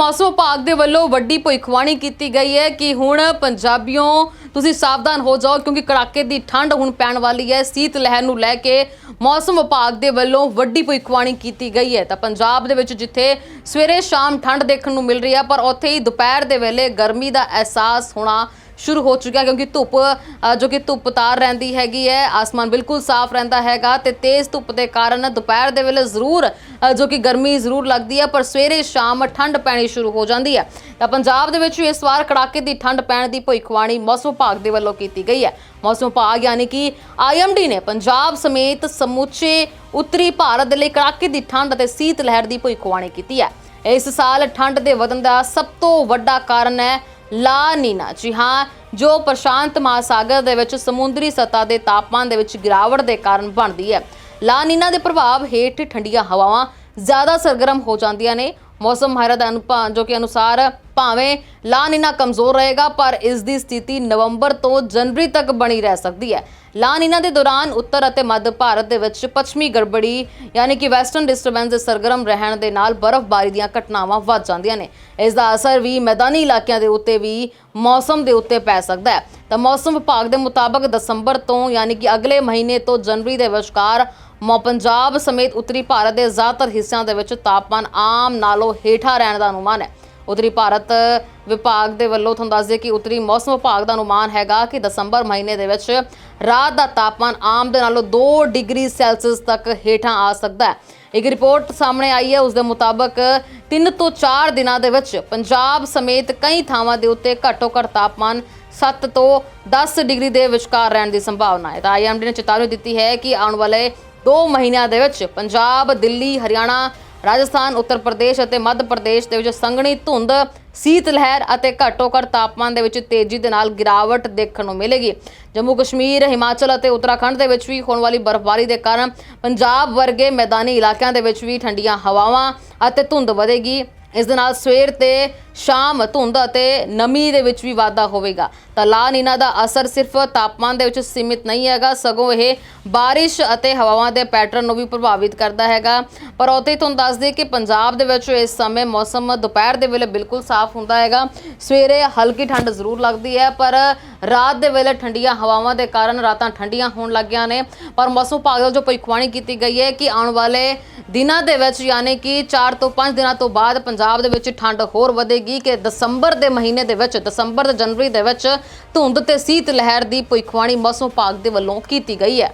ਮੌਸਮ ਵਿਭਾਗ ਦੇ ਵੱਲੋਂ ਵੱਡੀ ਭੁੱਖਵਾਣੀ ਕੀਤੀ ਗਈ ਹੈ ਕਿ ਹੁਣ ਪੰਜਾਬੀਓ ਤੁਸੀਂ ਸਾਵਧਾਨ ਹੋ ਜਾਓ ਕਿਉਂਕਿ ਕੜਾਕੇ ਦੀ ਠੰਡ ਹੁਣ ਪੈਣ ਵਾਲੀ ਹੈ। ਸੀਤ ਲਹਿਰ ਨੂੰ ਲੈ ਕੇ ਮੌਸਮ ਵਿਭਾਗ ਦੇ ਵੱਲੋਂ ਵੱਡੀ ਭੁੱਖਵਾਣੀ ਕੀਤੀ ਗਈ ਹੈ। ਤਾਂ ਪੰਜਾਬ ਦੇ ਵਿੱਚ ਜਿੱਥੇ ਸਵੇਰੇ ਸ਼ਾਮ ਠੰਡ ਦੇਖਣ ਨੂੰ ਮਿਲ ਰਹੀ ਹੈ, ਪਰ ਉੱਥੇ ਹੀ ਦੁਪਹਿਰ ਦੇ ਵੇਲੇ ਗਰਮੀ ਦਾ ਅਹਿਸਾਸ ਹੋਣਾ ਸ਼ੁਰੂ ਹੋ ਚੁੱਕਿਆ ਕਿਉਂਕਿ ਧੁੱਪ ਜੋ ਕਿ ਧੁੱਪ ਤਾਰ ਰਹਿੰਦੀ ਹੈਗੀ ਹੈ, ਆਸਮਾਨ ਬਿਲਕੁਲ ਸਾਫ਼ ਰਹਿੰਦਾ ਹੈਗਾ ਤੇ ਤੇਜ਼ ਧੁੱਪ ਦੇ ਕਾਰਨ ਦੁਪਹਿਰ ਦੇ ਵੇਲੇ ਜ਼ਰੂਰ ਜੋ ਕਿ ਗਰਮੀ ਜ਼ਰੂਰ ਲੱਗਦੀ ਹੈ, ਪਰ ਸਵੇਰੇ ਸ਼ਾਮ ਠੰਡ ਪੈਣੀ ਸ਼ੁਰੂ ਹੋ ਜਾਂਦੀ ਹੈ। ਤਾਂ ਪੰਜਾਬ ਦੇ ਵਿੱਚ ਇਸ ਵਾਰ ਕੜਾਕੇ ਦੀ ਠੰਡ ਪੈਣ ਦੀ ਭੁੱਖਵਾਣੀ ਮੌਸਮ ਵਿਭਾਗ ਦੇ ਵੱਲੋਂ ਕੀਤੀ ਗਈ ਹੈ। ਮੌਸਮ ਵਿਭਾਗ ਯਾਨੀ ਕਿ ਆਈਐਮਡੀ ਨੇ ਪੰਜਾਬ ਸਮੇਤ ਸਮੁੱਚੇ ਉੱਤਰੀ ਭਾਰਤ ਦੇ ਲਈ ਕੜਾਕੇ ਦੀ ਠੰਡ ਅਤੇ ਸੀਤ ਲਹਿਰ ਦੀ ਭੁੱਖਵਾਣੀ ਕੀਤੀ ਹੈ। ਇਸ ਸਾਲ ਠੰਡ ਦੇ ਵਧਣ ਦਾ ਸਭ ਤੋਂ ਵੱਡਾ ਕਾਰਨ ਹੈ ਲਾ ਨੀਨਾ ਜੀ ਹਾਂ, ਜੋ ਪ੍ਰਸ਼ਾਂਤ ਮਹਾਸਾਗਰ ਦੇ ਵਿੱਚ ਸਮੁੰਦਰੀ ਸਤ੍ਹਾ ਦੇ ਤਾਪਮਾਨ ਦੇ ਵਿੱਚ ਗਿਰਾਵਟ ਦੇ ਕਾਰਨ ਬਣਦੀ ਹੈ। ਲਾ ਨੀਨਾ ਦੇ ਪ੍ਰਭਾਵ ਹੇਠ ਠੰਡੀਆਂ ਹਵਾਵਾਂ ਜ਼ਿਆਦਾ ਸਰਗਰਮ ਹੋ ਜਾਂਦੀਆਂ ਨੇ। ਮੌਸਮ ਮਾਹਿਰਾਂ ਦਾ ਅਨੁਭਵ ਜੋ ਕਿ ਅਨੁਸਾਰ ਭਾਵੇਂ ਲਾ ਨੀਨਾ ਕਮਜ਼ੋਰ ਰਹੇਗਾ, ਪਰ ਇਸ ਦੀ ਸਥਿਤੀ ਨਵੰਬਰ ਤੋਂ ਜਨਵਰੀ ਤੱਕ ਬਣੀ ਰਹਿ ਸਕਦੀ ਹੈ। ਲਾ ਨੀਨਾ ਦੇ ਦੌਰਾਨ ਉੱਤਰ ਅਤੇ ਮੱਧ ਭਾਰਤ ਦੇ ਵਿੱਚ ਪੱਛਮੀ ਗੜਬੜੀ, ਯਾਨੀ ਕਿ ਵੈਸਟਰਨ ਡਿਸਟਰਬੈਂਸ ਦੇ ਸਰਗਰਮ ਰਹਿਣ ਦੇ ਨਾਲ ਬਰਫ਼ਬਾਰੀ ਦੀਆਂ ਘਟਨਾਵਾਂ ਵੱਧ ਜਾਂਦੀਆਂ ਨੇ। ਇਸ ਦਾ ਅਸਰ ਵੀ ਮੈਦਾਨੀ ਇਲਾਕਿਆਂ ਦੇ ਉੱਤੇ ਵੀ ਮੌਸਮ ਦੇ ਉੱਤੇ ਪੈ ਸਕਦਾ ਹੈ। ਤਾਂ ਮੌਸਮ ਵਿਭਾਗ ਦੇ ਮੁਤਾਬਕ ਦਸੰਬਰ ਤੋਂ, ਯਾਨੀ ਕਿ ਅਗਲੇ ਮਹੀਨੇ ਤੋਂ ਜਨਵਰੀ ਦੇ ਵਿਚਕਾਰ, ਮੌ ਪੰਜਾਬ ਸਮੇਤ ਉੱਤਰੀ ਭਾਰਤ ਦੇ ਜ਼ਿਆਦਾਤਰ ਹਿੱਸਿਆਂ ਦੇ ਵਿੱਚ ਤਾਪਮਾਨ ਆਮ ਨਾਲੋਂ ਹੇਠਾਂ ਰਹਿਣ ਦਾ ਅਨੁਮਾਨ ਹੈ। ਉੱਤਰੀ ਭਾਰਤ ਵਿਭਾਗ ਦੇ ਵੱਲੋਂ ਤੁਹਾਨੂੰ ਦੱਸ ਦਈਏ ਕਿ ਉੱਤਰੀ ਮੌਸਮ ਵਿਭਾਗ ਦਾ ਅਨੁਮਾਨ ਹੈਗਾ ਕਿ ਦਸੰਬਰ ਮਹੀਨੇ ਦੇ ਵਿੱਚ ਰਾਤ ਦਾ ਤਾਪਮਾਨ ਆਮ ਦੇ ਨਾਲੋਂ 2 ਡਿਗਰੀ ਸੈਲਸੀਅਸ ਤੱਕ ਹੇਠਾਂ ਆ ਸਕਦਾ ਹੈ। ਇੱਕ ਰਿਪੋਰਟ ਸਾਹਮਣੇ ਆਈ ਹੈ, ਉਸ ਦੇ ਮੁਤਾਬਕ 3 ਤੋਂ 4 ਦਿਨਾਂ ਦੇ ਵਿੱਚ ਪੰਜਾਬ ਸਮੇਤ ਕਈ ਥਾਵਾਂ ਦੇ ਉੱਤੇ ਘੱਟੋ ਘੱਟ ਤਾਪਮਾਨ 7 ਤੋਂ 10 ਡਿਗਰੀ ਦੇ ਵਿਚਕਾਰ ਰਹਿਣ ਦੀ ਸੰਭਾਵਨਾ ਹੈ। ਤਾਂ ਆਈਐਮਡੀ ਨੇ ਚੇਤਾਵਨੀ ਦਿੱਤੀ ਹੈ ਕਿ ਆਉਣ ਵਾਲੇ 2 ਮਹੀਨਿਆਂ ਦੇ ਵਿੱਚ ਪੰਜਾਬ, ਦਿੱਲੀ, ਹਰਿਆਣਾ ਰਾਜਸਥਾਨ, ਉੱਤਰ ਪ੍ਰਦੇਸ਼ ਅਤੇ ਮੱਧ ਪ੍ਰਦੇਸ਼ ਦੇ ਵਿੱਚ ਸੰਘਣੀ ਧੁੰਦ, ਸੀਤ ਲਹਿਰ ਅਤੇ ਘੱਟੋ ਘੱਟ ਤਾਪਮਾਨ ਦੇ ਵਿੱਚ ਤੇਜ਼ੀ ਦੇ ਨਾਲ ਗਿਰਾਵਟ ਦੇਖਣ ਨੂੰ ਮਿਲੇਗੀ। ਜੰਮੂ ਕਸ਼ਮੀਰ, ਹਿਮਾਚਲ ਅਤੇ ਉੱਤਰਾਖੰਡ ਦੇ ਵਿੱਚ ਵੀ ਹੋਣ ਵਾਲੀ ਬਰਫ਼ਬਾਰੀ ਦੇ ਕਾਰਨ ਪੰਜਾਬ ਵਰਗੇ ਮੈਦਾਨੀ ਇਲਾਕਿਆਂ ਦੇ ਵਿੱਚ ਵੀ ਠੰਡੀਆਂ ਹਵਾਵਾਂ ਅਤੇ ਧੁੰਦ ਵਧੇਗੀ। ਇਸ ਦੇ ਨਾਲ ਸਵੇਰ ਤੇ ਸ਼ਾਮ ਧੁੰਦ ਅਤੇ ਨਮੀ ਦੇ ਵਿੱਚ ਵੀ ਵਾਧਾ ਹੋਵੇਗਾ। ਤਾਂ ਲਾ ਨੀਨਾ ਦਾ ਅਸਰ ਸਿਰਫ ਤਾਪਮਾਨ ਦੇ ਵਿੱਚ ਸੀਮਿਤ ਨਹੀਂ ਹੈਗਾ, ਸਗੋਂ ਇਹ ਬਾਰਿਸ਼ ਅਤੇ ਹਵਾਵਾਂ ਦੇ ਪੈਟਰਨ ਨੂੰ ਵੀ ਪ੍ਰਭਾਵਿਤ ਕਰਦਾ ਹੈਗਾ। ਪਰ ਉੱਥੇ ਹੀ ਤੁਹਾਨੂੰ ਦੱਸ ਦਈਏ ਕਿ ਪੰਜਾਬ ਦੇ ਵਿੱਚ ਇਸ ਸਮੇਂ ਮੌਸਮ ਦੁਪਹਿਰ ਦੇ ਵੇਲੇ ਬਿਲਕੁਲ ਸਾਫ਼ ਹੁੰਦਾ ਹੈਗਾ। ਸਵੇਰੇ ਹਲਕੀ ਠੰਡ ਜ਼ਰੂਰ ਲੱਗਦੀ ਹੈ, ਪਰ ਰਾਤ ਦੇ ਵੇਲੇ ਠੰਡੀਆਂ ਹਵਾਵਾਂ ਦੇ ਕਾਰਨ ਰਾਤਾਂ ਠੰਡੀਆਂ ਹੋਣ ਲੱਗੀਆਂ ਨੇ। ਪਰ ਮੌਸਮ ਵਿਭਾਗ ਵੱਲੋਂ ਜੋ ਭਵਿੱਖਬਾਣੀ ਕੀਤੀ ਗਈ ਹੈ ਕਿ ਆਉਣ ਵਾਲੇ ਦਿਨਾਂ ਦੇ ਵਿੱਚ ਯਾਨੀ ਕਿ 4 ਤੋਂ 5 ਦਿਨਾਂ ਤੋਂ ਬਾਅਦ ਪੰਜਾਬ ਦੇ ਵਿੱਚ ਠੰਡ ਹੋਰ ਵਧੇਗੀ। ਕਿ ਦਸੰਬਰ ਦੇ ਮਹੀਨੇ ਦੇ ਵਿੱਚ, ਦਸੰਬਰ ਤੇ ਜਨਵਰੀ ਦੇ ਵਿੱਚ ਧੁੰਦ ਤੇ ਸੀਤ ਲਹਿਰ ਦੀ ਭਵਿੱਖਬਾਣੀ ਮੌਸਮ ਵਿਭਾਗ ਦੇ ਵੱਲੋਂ ਕੀਤੀ ਗਈ ਹੈ।